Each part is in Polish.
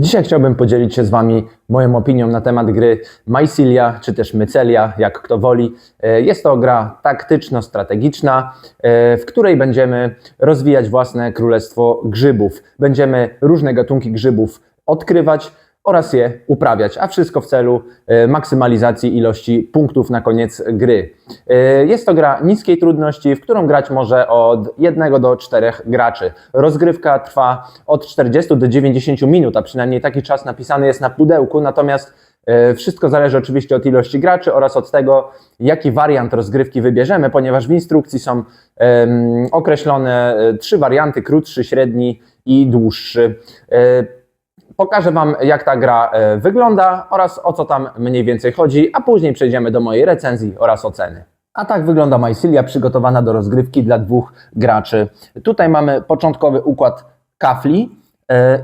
Dzisiaj chciałbym podzielić się z Wami moją opinią na temat gry Mycelia, czy też Mycelia, jak kto woli. E, Jest to gra taktyczno-strategiczna, e, w której będziemy rozwijać własne królestwo grzybów. Będziemy różne gatunki grzybów odkrywać oraz je uprawiać, a wszystko w celu e, maksymalizacji ilości punktów na koniec gry. E, Jest to gra niskiej trudności, w którą grać może od 1 do 4 graczy. Rozgrywka trwa od 40 do 90 minut, a przynajmniej taki czas napisany jest na pudełku, natomiast e, wszystko zależy oczywiście od ilości graczy oraz od tego, jaki wariant rozgrywki wybierzemy, ponieważ w instrukcji są określone trzy warianty: krótszy, średni i dłuższy. Pokażę Wam, jak ta gra e, wygląda oraz o co tam mniej więcej chodzi, a później przejdziemy do mojej recenzji oraz oceny. A tak wygląda Mycelia przygotowana do rozgrywki dla dwóch graczy. Tutaj mamy początkowy układ kafli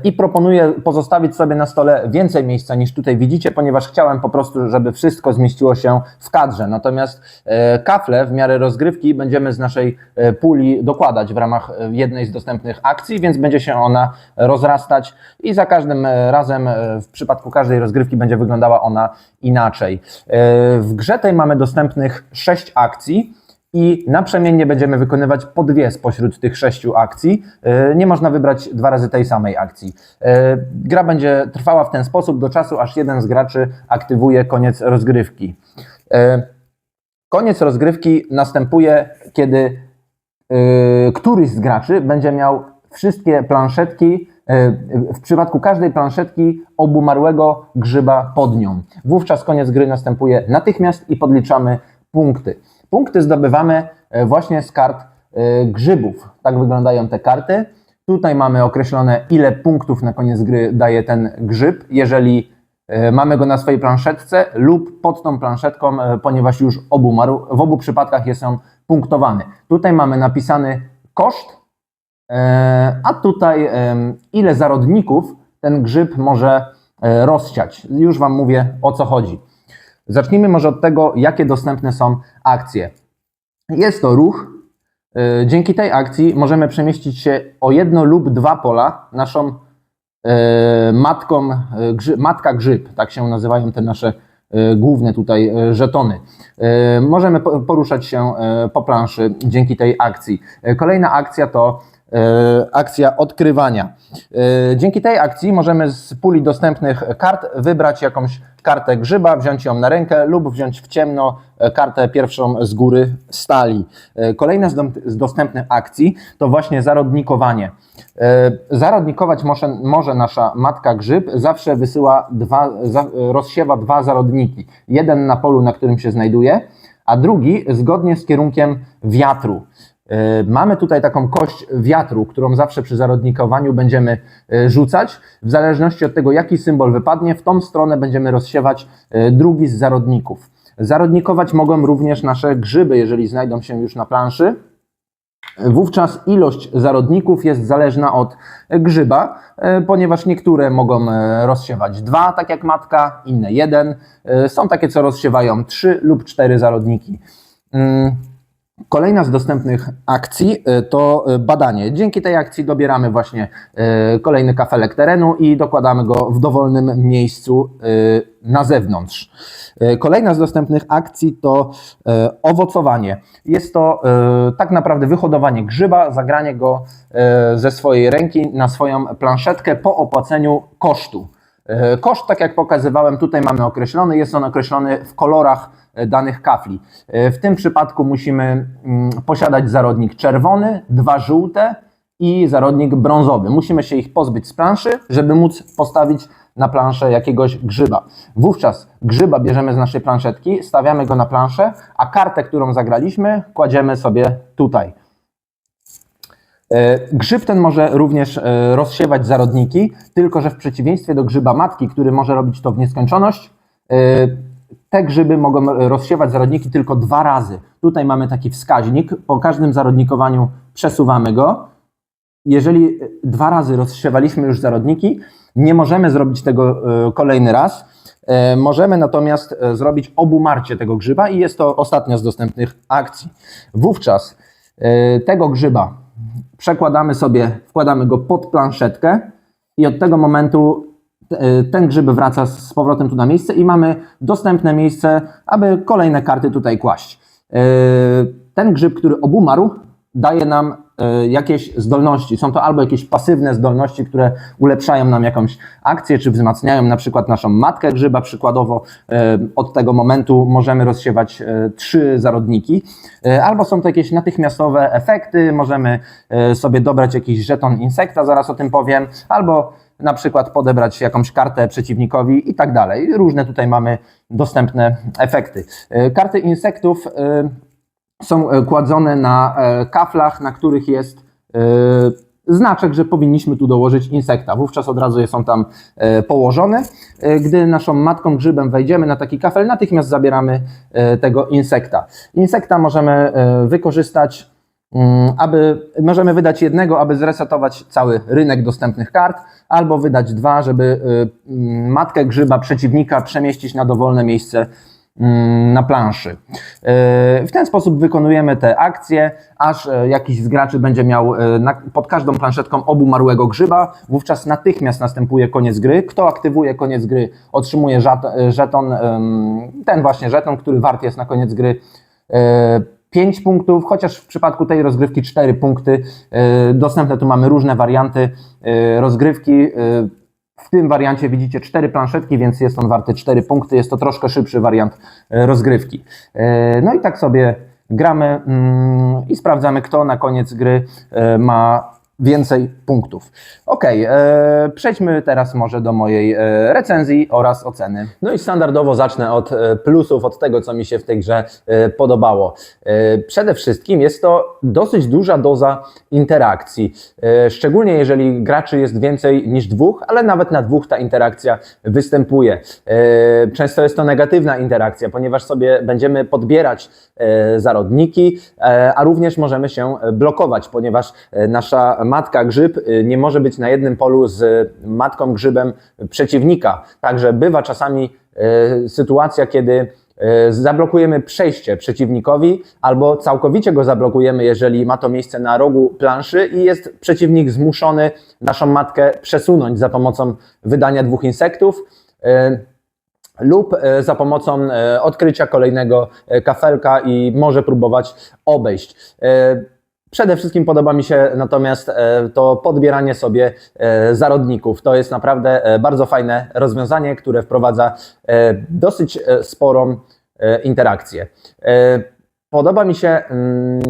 i proponuję pozostawić sobie na stole więcej miejsca niż tutaj widzicie, ponieważ chciałem po prostu, żeby wszystko zmieściło się w kadrze. Natomiast e, kafle w miarę rozgrywki będziemy z naszej e, puli dokładać w ramach e, jednej z dostępnych akcji, więc będzie się ona rozrastać i za każdym e, razem e, w przypadku każdej rozgrywki będzie wyglądała ona inaczej. E, W grze tej mamy dostępnych sześć akcji. I naprzemiennie będziemy wykonywać po dwie spośród tych sześciu akcji. E, Nie można wybrać dwa razy tej samej akcji. E, Gra będzie trwała w ten sposób do czasu, aż jeden z graczy aktywuje koniec rozgrywki. E, Koniec rozgrywki następuje, kiedy któryś z graczy będzie miał wszystkie planszetki, w przypadku każdej planszetki obumarłego grzyba pod nią. Wówczas koniec gry następuje natychmiast i podliczamy punkty. Punkty zdobywamy e, właśnie z kart e, grzybów. Tak wyglądają te karty. Tutaj mamy określone, ile punktów na koniec gry daje ten grzyb. Jeżeli e, mamy go na swojej planszetce lub pod tą planszetką, ponieważ już obumarł. W obu przypadkach jest on punktowany. Tutaj mamy napisany koszt, a tutaj ile zarodników ten grzyb może rozsiać. Już Wam mówię o co chodzi. Zacznijmy może od tego, jakie dostępne są akcje. Jest to ruch. E, Dzięki tej akcji możemy przemieścić się o jedno lub dwa pola naszą e, matką, grzy, matka grzyb, tak się nazywają te nasze główne tutaj żetony. Możemy po- poruszać się po planszy dzięki tej akcji. Kolejna akcja to akcja odkrywania. E, Dzięki tej akcji możemy z puli dostępnych kart wybrać jakąś kartę grzyba, wziąć ją na rękę lub wziąć w ciemno e, kartę pierwszą z góry stali. E, Kolejna z, z dostępnych akcji to właśnie zarodnikowanie. E, Zarodnikować może, może nasza matka grzyb, zawsze wysyła dwa, rozsiewa dwa zarodniki. Jeden na polu, na którym się znajduje, a drugi zgodnie z kierunkiem wiatru. E, Mamy tutaj taką kość wiatru, którą zawsze przy zarodnikowaniu będziemy e, rzucać. W zależności od tego, jaki symbol wypadnie, w tą stronę będziemy rozsiewać e, drugi z zarodników. Zarodnikować mogą również nasze grzyby, jeżeli znajdą się już na planszy. Wówczas ilość zarodników jest zależna od grzyba, ponieważ niektóre mogą rozsiewać dwa, tak jak matka, inne jeden. Są takie, co rozsiewają trzy lub cztery zarodniki. Kolejna z dostępnych akcji e, to e, badanie. Dzięki tej akcji dobieramy właśnie e, kolejny kafelek terenu i dokładamy go w dowolnym miejscu na zewnątrz. Kolejna z dostępnych akcji to owocowanie. Jest to tak naprawdę wyhodowanie grzyba, zagranie go ze swojej ręki na swoją planszetkę po opłaceniu kosztu. Koszt, tak jak pokazywałem, tutaj mamy określony, jest on określony w kolorach danych kafli. E, W tym przypadku musimy mm, posiadać zarodnik czerwony, dwa żółte i zarodnik brązowy. Musimy się ich pozbyć z planszy, żeby móc postawić na planszę jakiegoś grzyba. Wówczas grzyba bierzemy z naszej planszetki, stawiamy go na planszę, a kartę, którą zagraliśmy, kładziemy sobie tutaj. E, Grzyb ten może również e, rozsiewać zarodniki, tylko że w przeciwieństwie do grzyba matki, który może robić to w nieskończoność, te grzyby mogą rozsiewać zarodniki tylko dwa razy. Tutaj mamy taki wskaźnik, po każdym zarodnikowaniu przesuwamy go. Jeżeli dwa razy rozsiewaliśmy już zarodniki, nie możemy zrobić tego e, kolejny raz. E, Możemy natomiast e, zrobić obumarcie tego grzyba i jest to ostatnia z dostępnych akcji. Wówczas tego grzyba przekładamy sobie, wkładamy go pod planszetkę i od tego momentu Ten grzyb wraca z powrotem tu na miejsce i mamy dostępne miejsce, aby kolejne karty tutaj kłaść. E, Ten grzyb, który obumarł, daje nam e, jakieś zdolności. Są to albo jakieś pasywne zdolności, które ulepszają nam jakąś akcję, czy wzmacniają na przykład naszą matkę grzyba. Przykładowo e, od tego momentu możemy rozsiewać e, trzy zarodniki. E, Albo są to jakieś natychmiastowe efekty, możemy e, sobie dobrać jakiś żeton insekta, zaraz o tym powiem, albo na przykład podebrać jakąś kartę przeciwnikowi i tak dalej. Różne tutaj mamy dostępne efekty. E, Karty insektów e, są e, kładzone na kaflach, na których jest znaczek, że powinniśmy tu dołożyć insekta. Wówczas od razu są tam położone. Gdy naszą matką grzybem wejdziemy na taki kafel, natychmiast zabieramy tego insekta. Insekta możemy wykorzystać, aby możemy wydać jednego, aby zresetować cały rynek dostępnych kart, albo wydać dwa, żeby e, mm, matkę grzyba przeciwnika przemieścić na dowolne miejsce mm, na planszy. E, W ten sposób wykonujemy te akcje, aż e, jakiś z graczy będzie miał e, pod każdą planszetką obumarłego grzyba. Wówczas natychmiast następuje koniec gry. Kto aktywuje koniec gry, otrzymuje e, żeton, ten właśnie żeton, który wart jest na koniec gry. E, 5 punktów, chociaż w przypadku tej rozgrywki 4 punkty. E, Dostępne tu mamy różne warianty e, rozgrywki. E, w tym wariancie widzicie cztery planszetki, więc jest on warty 4 punkty. Jest to troszkę szybszy wariant rozgrywki. No i tak sobie gramy mm, i sprawdzamy, kto na koniec gry ma więcej punktów. Ok, przejdźmy teraz może do mojej e, recenzji oraz oceny. No i standardowo zacznę od e, plusów, od tego, co mi się w tej grze e, podobało. E, Przede wszystkim jest to dosyć duża doza interakcji, e, szczególnie jeżeli graczy jest więcej niż dwóch, ale nawet na dwóch ta interakcja występuje. E, Często jest to negatywna interakcja, ponieważ sobie będziemy podbierać e, zarodniki, e, a również możemy się blokować, ponieważ e, nasza matka grzyb e, nie może być na jednym polu z matką grzybem przeciwnika. Także bywa czasami e, sytuacja, kiedy e, zablokujemy przejście przeciwnikowi albo całkowicie go zablokujemy, jeżeli ma to miejsce na rogu planszy i jest przeciwnik zmuszony naszą matkę przesunąć za pomocą wydania dwóch insektów. Lub e, za pomocą e, odkrycia kolejnego e, kafelka i może próbować obejść. Przede wszystkim podoba mi się natomiast to podbieranie sobie zarodników. To jest naprawdę bardzo fajne rozwiązanie, które wprowadza dosyć sporą interakcję. Podoba mi się mm,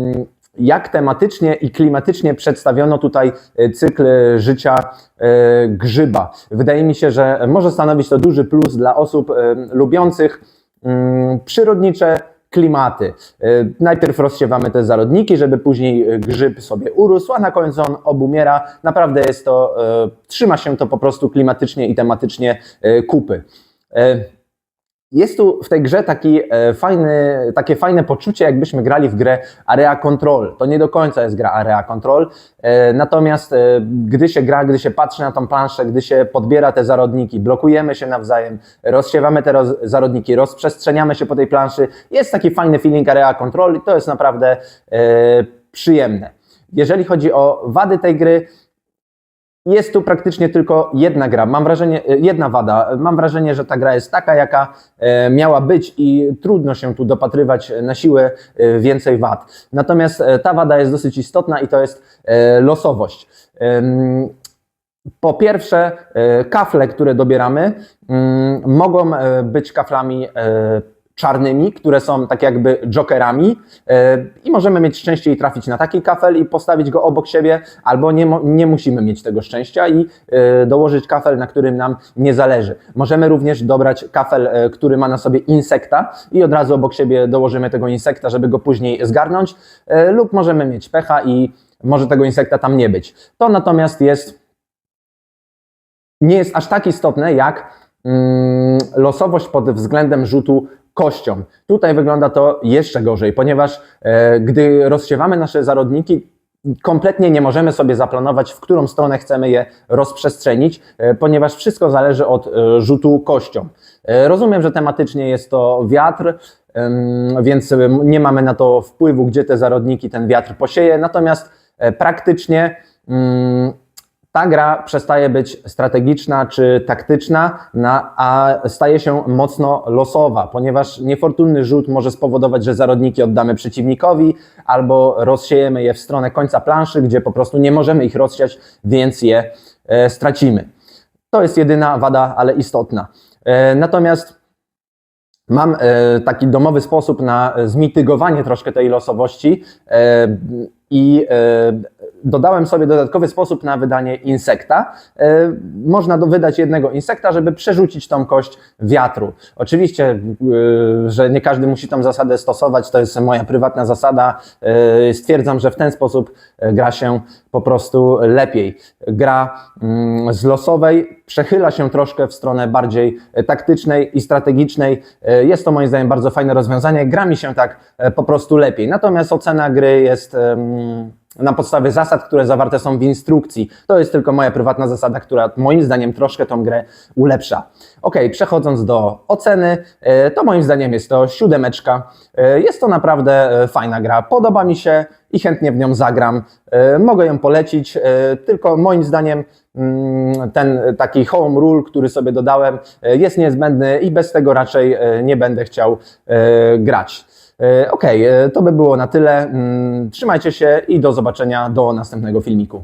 jak tematycznie i klimatycznie przedstawiono tutaj e, cykl życia e, grzyba. Wydaje mi się, że może stanowić to duży plus dla osób e, lubiących mm, przyrodnicze klimaty. E, Najpierw rozsiewamy te zarodniki, żeby później e, grzyb sobie urósł, a na końcu on obumiera. Naprawdę jest to, e, trzyma się to po prostu klimatycznie i tematycznie e, kupy. Jest tu w tej grze taki e, fajny, takie fajne poczucie, jakbyśmy grali w grę Area Control. To nie do końca jest gra Area Control, e, natomiast e, gdy się gra, gdy się patrzy na tą planszę, gdy się podbiera te zarodniki, blokujemy się nawzajem, rozsiewamy te roz, zarodniki, rozprzestrzeniamy się po tej planszy, jest taki fajny feeling Area Control i to jest naprawdę przyjemne. Jeżeli chodzi o wady tej gry, jest tu praktycznie tylko jedna gra. Mam wrażenie, jedna wada. Mam wrażenie, że ta gra jest taka, jaka e, miała być i trudno się tu dopatrywać na siłę e, więcej wad. Natomiast e, ta wada jest dosyć istotna i to jest e, losowość. Po pierwsze, e, kafle, które dobieramy, mm, mogą e, być kaflami e, czarnymi, które są tak jakby jokerami e, i możemy mieć szczęście i trafić na taki kafel i postawić go obok siebie, albo nie, nie musimy mieć tego szczęścia i e, dołożyć kafel, na którym nam nie zależy. Możemy również dobrać kafel, e, który ma na sobie insekta i od razu obok siebie dołożymy tego insekta, żeby go później zgarnąć, lub możemy mieć pecha i może tego insekta tam nie być. To natomiast jest nie jest aż tak istotne jak losowość pod względem rzutu kością. Tutaj wygląda to jeszcze gorzej, ponieważ e, gdy rozsiewamy nasze zarodniki, kompletnie nie możemy sobie zaplanować, w którą stronę chcemy je rozprzestrzenić, e, ponieważ wszystko zależy od e, rzutu kością. Rozumiem, że tematycznie jest to wiatr, więc nie mamy na to wpływu, gdzie te zarodniki ten wiatr posieje, natomiast praktycznie mm, ta gra przestaje być strategiczna czy taktyczna, na, a staje się mocno losowa, ponieważ niefortunny rzut może spowodować, że zarodniki oddamy przeciwnikowi albo rozsiejemy je w stronę końca planszy, gdzie po prostu nie możemy ich rozsiać, więc je e, stracimy. To jest jedyna wada, ale istotna. E, natomiast mam e, taki domowy sposób na zmitygowanie troszkę tej losowości i dodałem sobie dodatkowy sposób na wydanie insekta. E, Można wydać jednego insekta, żeby przerzucić tą kość wiatru. Oczywiście, e, że nie każdy musi tą zasadę stosować, to jest moja prywatna zasada. E, Stwierdzam, że w ten sposób gra się po prostu lepiej. Gra mm, z losowej przechyla się troszkę w stronę bardziej taktycznej i strategicznej. Jest to moim zdaniem bardzo fajne rozwiązanie. Gra mi się tak po prostu lepiej. Natomiast ocena gry jest na podstawie zasad, które zawarte są w instrukcji. To jest tylko moja prywatna zasada, która moim zdaniem troszkę tą grę ulepsza. Ok, przechodząc do oceny, e, to moim zdaniem jest to siódemeczka. E, Jest to naprawdę e, fajna gra. Podoba mi się i chętnie w nią zagram. Mogę ją polecić, tylko moim zdaniem mm, ten taki home rule, który sobie dodałem, jest niezbędny i bez tego raczej nie będę chciał grać. E, Okej, e, to by było na tyle. Mm, Trzymajcie się i do zobaczenia do następnego filmiku.